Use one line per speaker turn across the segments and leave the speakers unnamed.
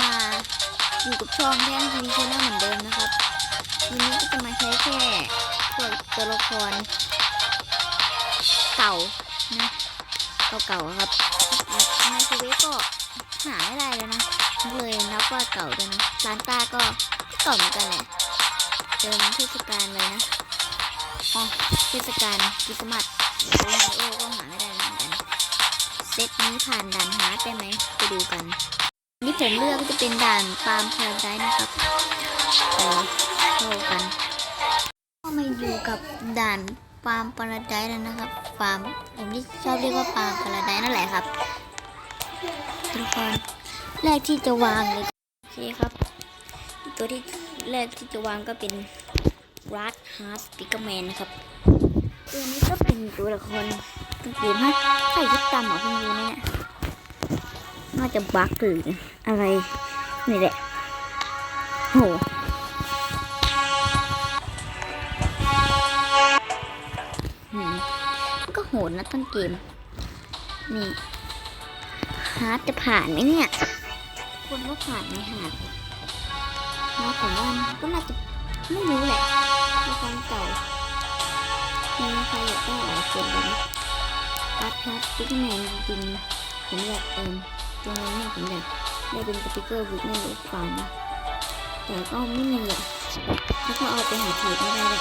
มาอยู่กับช่องแท่งทีวีชแนลเหมือนเดิมนะครับ วันนี้ก็จะมาใช้แค่ตัวตัวละครเก่านะเก่าๆครับในชีวิตก็หาไม่ได้แล้วนะเลยนับว่าเก่าด้วยนะร้านตาก็เก่าเหมือนกันแหละเดินเทศกาลเลยนะอ๋อเทศกาลคริสต์มาสโอ้โหก็หาไม่ได้เหมือนกันเซตนี้ผ่านด่านฮาร์ดได้ไหมไปดูกัน นี่ผมเลือกก็จะเป็นด่านฟาร์มพาราไดนะครับไปเข้ากันก็มาอยู่กับด่านฟาร์มพาราไดแล้วนะครับฟาร์มผมที่ชอบเรียกว่าฟาร์มพาราไดนั่นแหละครับทุกคนแรกที่จะวางเลยโอเคครับ ตัวที่แรกที่จะวางก็เป็นรัดฮาร์สปิกแมนนะครับ ตัวนี้ก็เป็นตัวละครตั้งเกมฮะใส่ยุดตำเหรอเพิ่งรู้เนี่ย น่าจะบั๊กหรืออะไรนี่แหละโหก็โหดนะต้นเกม นี่ฮาร์ดจะผ่านไหมเนี่ยคุณว่าผ่านไหมฮาร์ดนะผมว่าก็น่าจะไม่รู้แหละในความเก่ามีใครอยากได้หลายคนเลยนะการ์ดพลาสติกแมนจริงผมอยากเติม ตัวนี้เนี่ยผมอยากได้เป็นสติกเกอร์วิกเนอร์ฟังนะแต่ก็ไม่มีอะแล้วก็เอาไปหาเทรดไม่ได้เลย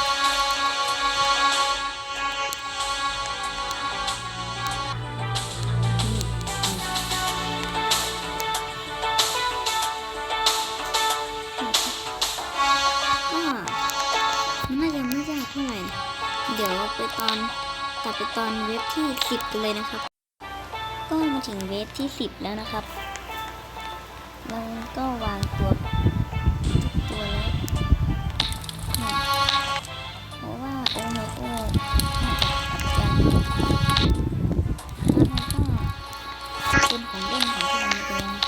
ก็น่าจไม่ยากเท่าไหร่นะเดี๋ยวไปตอนกลับไปตอนเว็บที่สิบกันเลยนะครับ ถึงเวฟที่สิบแล้วนะครับ เราก็วางตัวทุกตัวแล้วเนี่ยเพราะว่าโอโหโอมาจากกับจันแล้วมันก็เป็นของเล่นของพวกมันเอง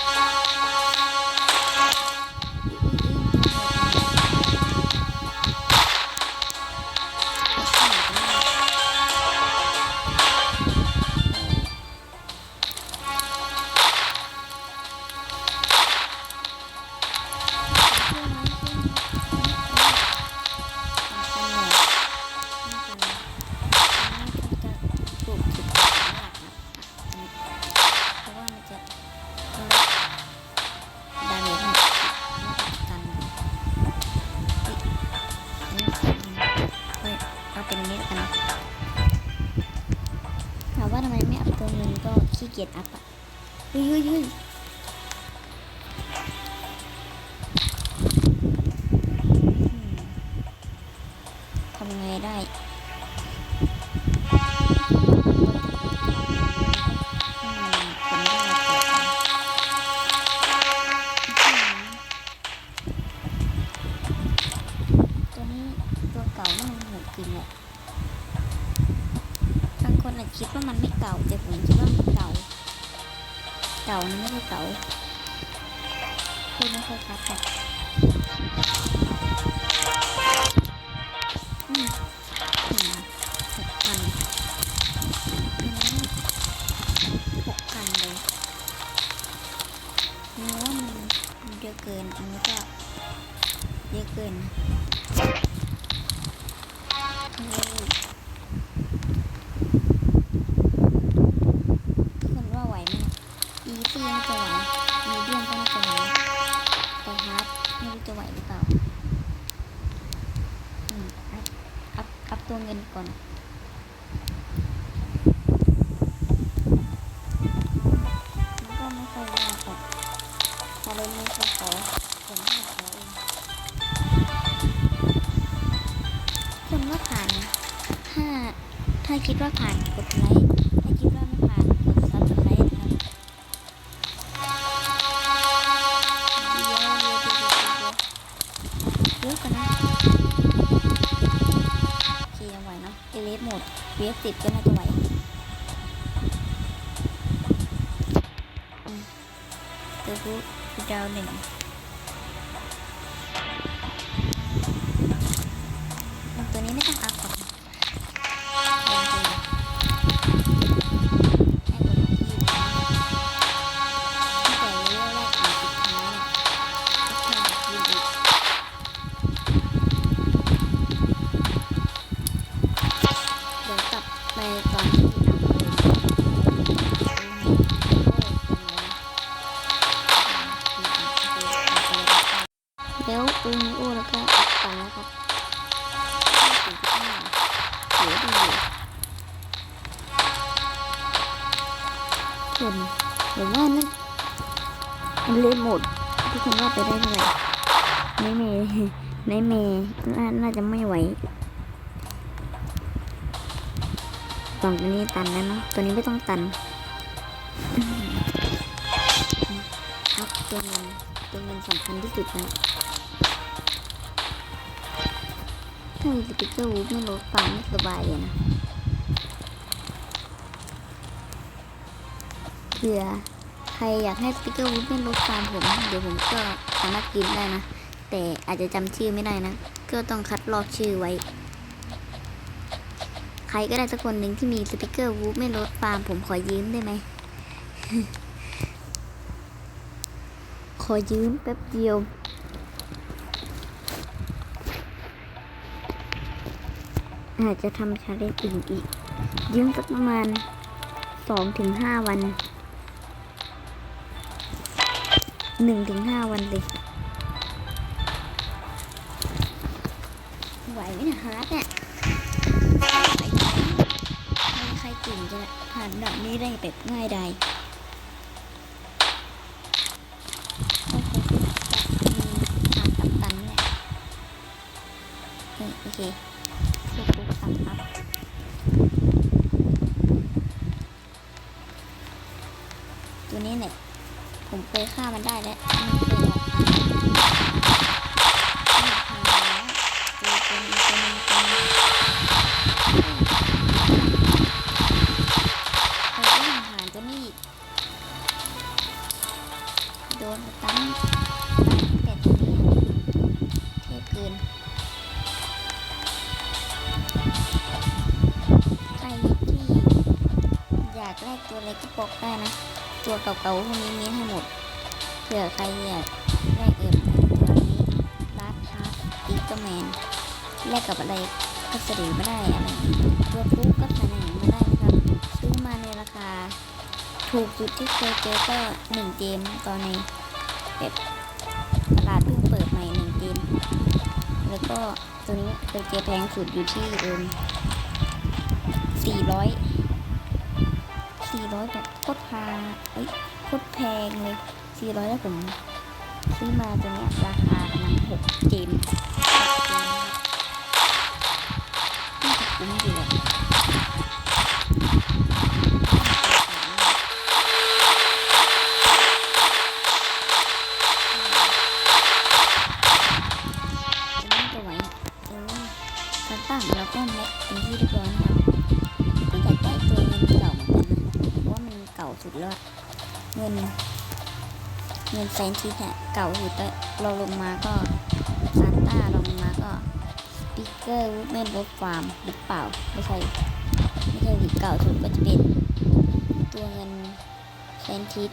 เฮ้ย เก่านะไม่ใช่เก่าพูดไม่ค่อยชัดแต่อืมอืมหกพันหกพันเลยเนื้อมันเยอะเกิน อันนี้ก็เยอะเกินนี่ วฟสิบก็น่าจะไหวตัวผู้ดาวหนึ่ง ส่วนผมว่านั่นมันเล่นหมดทุกคนว่าไปได้เท่าไหร่ในเมย์ในเมย์น่าน่าจะไม่ไหวฝั่งตัวนี้ตันแล้วเนาะตัวนี้ไม่ต้องตันครับตัวเงินตัวเงินสำคัญที่สุดนะถ้ามีสติ๊กเกอร์วูฟไม่ลดฟังไม่สบายเลยนะเผื่อใครอยากให้สติกเกอร์วูฟไม่ลดฟังผม เดี๋ยวผมก็สามารถกินได้นะ แต่อาจจะจำชื่อไม่ได้นะ ก็ต้องคัดลอกชื่อไว้ ใครก็ได้สักคนหนึ่งที่มีสติกเกอร์วูฟไม่ลดฟาร์มผมขอยืมได้ไหม ขอยืมแป๊บเดียวอาจจะทำชาเลนจ์อื่นอีกยืมสักประมาณสองถึงห้าวัน หนึ่งถึงห้าวันเลยไหวไหมนะฮาร์ดเนี่ยใครเก่งจะผ่านแบบนี้ได้แบบง่ายได้ เคยฆ่ามันได้แล้วมันเคยหลอกไม่ฆ่าแล้วตัวตัวนี้ตัวนี้ตัวนี้เออก็ยังผ่านตัวนี้อีกโดนตั้งแต่ตัวนี้เทพเกินใครที่อยากแลกตัวอะไรก็บอกได้นะ ตัวเก่าๆพวกนี้มีให้หมดเผื่อใครอยากแลกเอิมตัวนี้ลัดฮาร์ดอีกแมนแลกกับอะไรก็สรีไม่ได้อะไรตัวปุ๊กก็ใส่ในหนังมาได้นะครับซื้อมาในราคา ถูกสุดที่เคยเจอก็หนึ่งเกมตอนในแบบตลาดเพิ่งเปิดใหม่หนึ่งเกมแล้วก็ตัวนี้เคยเจอแพงสุดอยู่ที่เอิมสี่ร้อย 400เนี่ยโคตรพาเอ้ยโคตรแพงเลย 400แล้วผมซื้อมาตัวเนี้ยราคาประมาณ6เจมหกเจมน่าจะคุ้มอ สุดแล้วอะเงิน เงินแซนทิเนี่ยเก่าสุดแล้วเราลงมาก็ซานต้าลงมาก็สปิเกอร์เมนรถฟาร์มหรือเปล่า ไม่ใช่ ไม่ใช่หรือเก่าสุดก็จะเป็นตัวเงินแซนทิ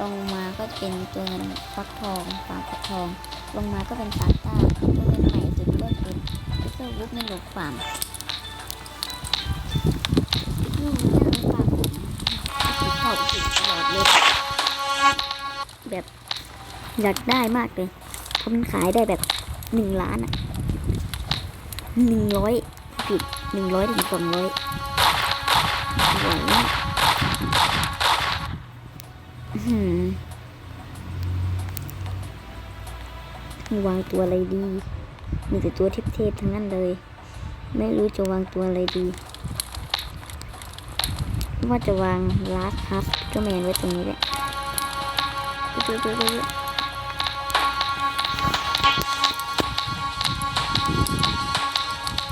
ลงมาก็จะเป็นตัวเงินฟักทองฟาร์มฟักทอง ลงมาก็เป็นซานต้าตัวเงินใหม่สุดก็เป็นสปิเกอร์วูฟเมนรถฟาร์ม อยากได้มากเลยเพราะมันขายได้แบบหนึ่งล้านอะหนึ่งร้อยผิดหนึ่งร้อยถึงสองร้อยไหวมากอื้อหือวางตัวอะไรดี มีแต่ตัวเทพๆทั้งนั้นเลย ไม่รู้จะวางตัวอะไรดี ว่าจะวางลาสฮัสก็แมนไว้ตรงนี้แหละ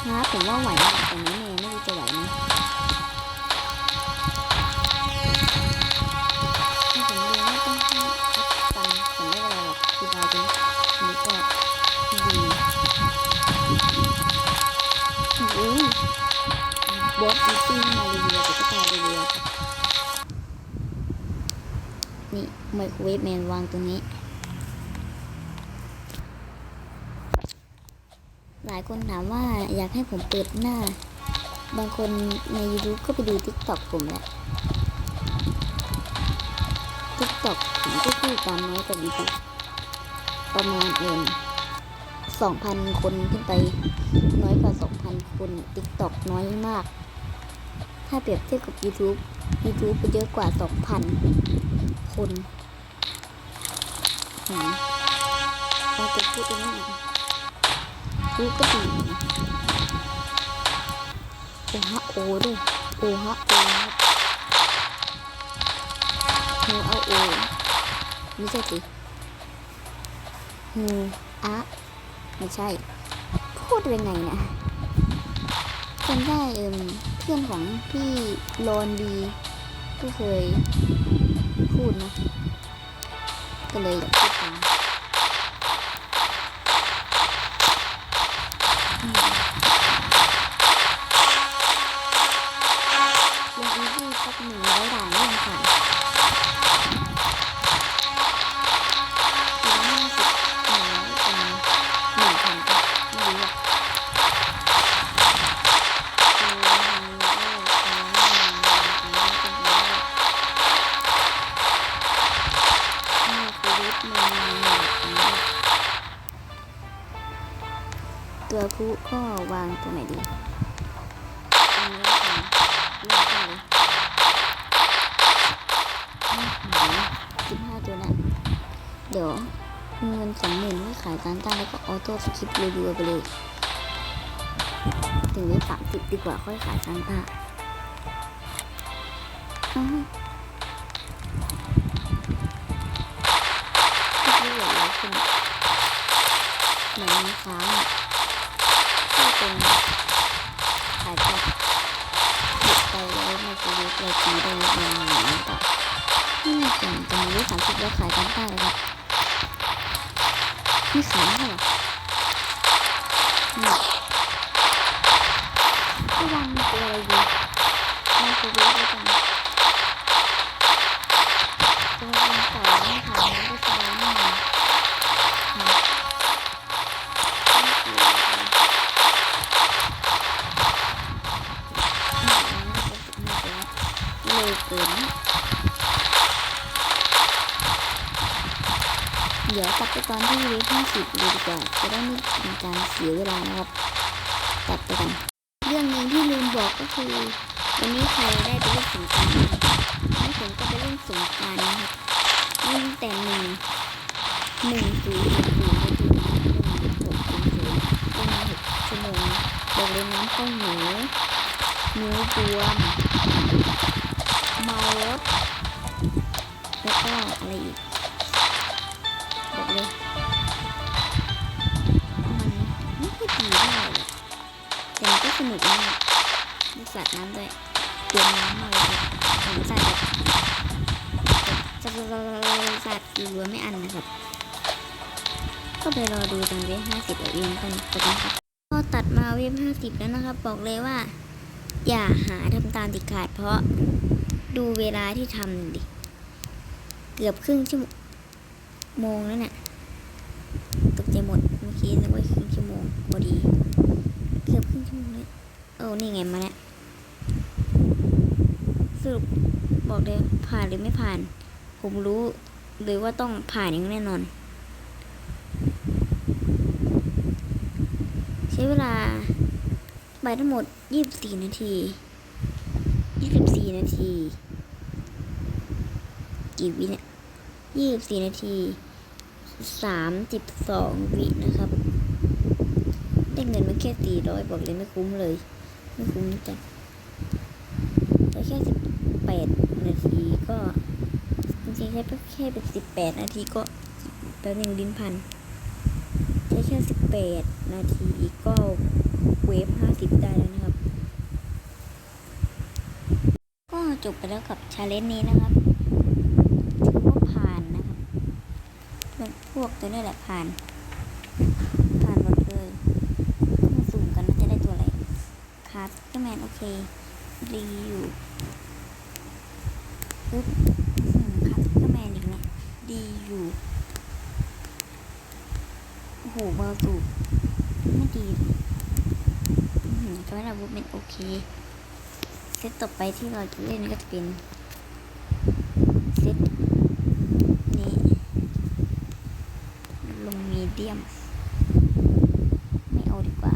ดูดูดูดูฮะผมว่าไหวนะแต่นี้แมไม่รู้จะไหวไหมถ้าผมดูไม่ต้องให้อัพกันผมไม่เป็นไรหรอกคือเราเป็นนี่ก็ดีโอ้ยบอสอีซี่มาเรียๆแต่ก็ตายเรียนี่ไมโครเวฟแมนวางตรงนี้ หลายคนถามว่าอยากให้ผมเปิดหน้า บางคนใน YouTube ก็ไปดู TikTok ผมแหละ TikTok ผมก็พูดตามน้อยกว่า YouTube ประมาณเอง2,000คนขึ้นไป น้อยกว่า2,000คน TikTok น้อยมาก ถ้าเปรียบเทียบกับ YouTube YouTube เยอะกว่า2,000คนหืมเราจะพูดตรงนี้ อีกพูก็ดีโอฮะโอด้วยโอฮะโอครับโฮเอาโอไม่ใช่สิฮูอะไม่ใช่ พูดยังไงนะจำได้เอิมเพื่อนของพี่โรนดีก็เคยพูดนะ ก็เลยพูดตาม ตรงไหนดีสิบห้าตัวนะเดี๋ยวเงินสองหมื่นที่ขายการตั้งแล้วก็ออโต้สคริปต์รัวๆไปเลยถึงได้สามสิบดีกว่าค่อยขายซานต้าอ้าวเหลืออะไรขึ้นเหมือนมีค้างอะ เป็นขายแบบหยุดไปแล้วในชีวิตเราจีได้เงินหนึ่งหมื่นต่อนี่มันเก่งจังเลยสามสิบแล้วขายกันต้แลยครับนี่ขายไม่ใช่เหรอนี่ไม่วางตัวอะไรดีไม่เคยรู้ด้วย เดี๋ยวตัดไปตอนที่เวฟห้าสิบเลยดีกว่าจะได้ไม่เป็นการเสียเวลานะครับตัดไปกัน เรื่องหนึ่งที่ลืมบอกก็คือ วันนี้ใครได้ไปเล่นสงกรารไม่ผมก็ไปเล่นสงกรารนะครับเล่นแต่หนึ่งหนึ่งศูนย์ศูนย์ไปถึงหนึ่งหกศูนย์ศูนย์ประมาณหกชั่วโมงบอกเลยน้ำข้าวหมูเนื้อบวมเมารถแล้วก็อะไรอีก บเลย มันไม่ค่อยดีเท่าไหร่หรอกแต่มันก็สนุกมากมีสัตว์น้ำด้วยเตรียมน้ำมาเลยครับเห็นสัตว์แบบสัตว์สัตว์รัวไม่อันนะครับ ก็ไปรอดูตรงเวฟห้าสิบเอาเองกันกันนะครับก็ตัดมาเวฟห้าสิบแล้วนะครับ บอกเลยว่า อย่าหาทำตามติดขาดเพราะดูเวลาที่ทำดิ เกือบครึ่งชั่วโมง โมงแล้วเนี่ยตกใจหมดเมื่อกี้นึกว่าครึ่งชั่วโมงพอดีเกือบครึ่งชั่วโมงเลยเออนี่ไงมาแล้วสรุปบอกเลยผ่านหรือไม่ผ่าน ผมรู้เลยว่าต้องผ่านอย่างแน่นอน ใช้เวลาไปทั้งหมด 24 นาที 24 นาที กี่วิเนี่ย24 นาที 32 วินะครับ ได้เงินมาแค่สี่ร้อยบอกเลยไม่คุ้มเลย ไม่คุ้มจ้ะแต่แค่สิบแปดนาทีก็จริงๆใช้แค่เป็นสิบแปดนาทีก็แป๊บนึงลิ้นพันใช้แค่สิบแปดนาทีก็เวฟห้าสิบได้แล้วนะครับ ก็จบไปแล้วกับชาเลนจ์นี้นะครับถือว่าผ่านนะครับเป็นพ วกตัวนี้แหละผ่าน ผ่านหมดเลยมาสุ่มกันว่าจะได้ตัวอะไรคาร์ดก็แมนโอเค ดีอยู่ปึ๊บอืมคาร์ดก็แมนอีกเนี่ยดีอยู่ โอ้โหเบาสูบไม่ดีเลยอืมก็ไม่ระบุเป็นโอเค เซตต่อไปที่เราจะเล่นก็จะเป็น เซต เดียม ไม่เอาดีกว่า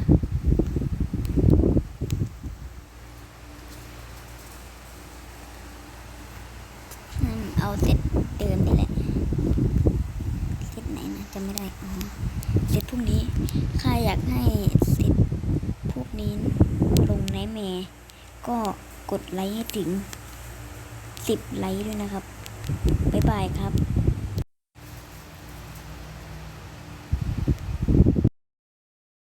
เอาเซตเดิมนี่แหละ เซตไหนนะจะไม่ได้ อ๋อ เซตพรุ่งนี้ใครอยากให้เซตพวกนี้ลงในแม่ก็กดไลค์ให้ถึง 10 ไลค์ด้วยนะครับ บ๊ายบายครับ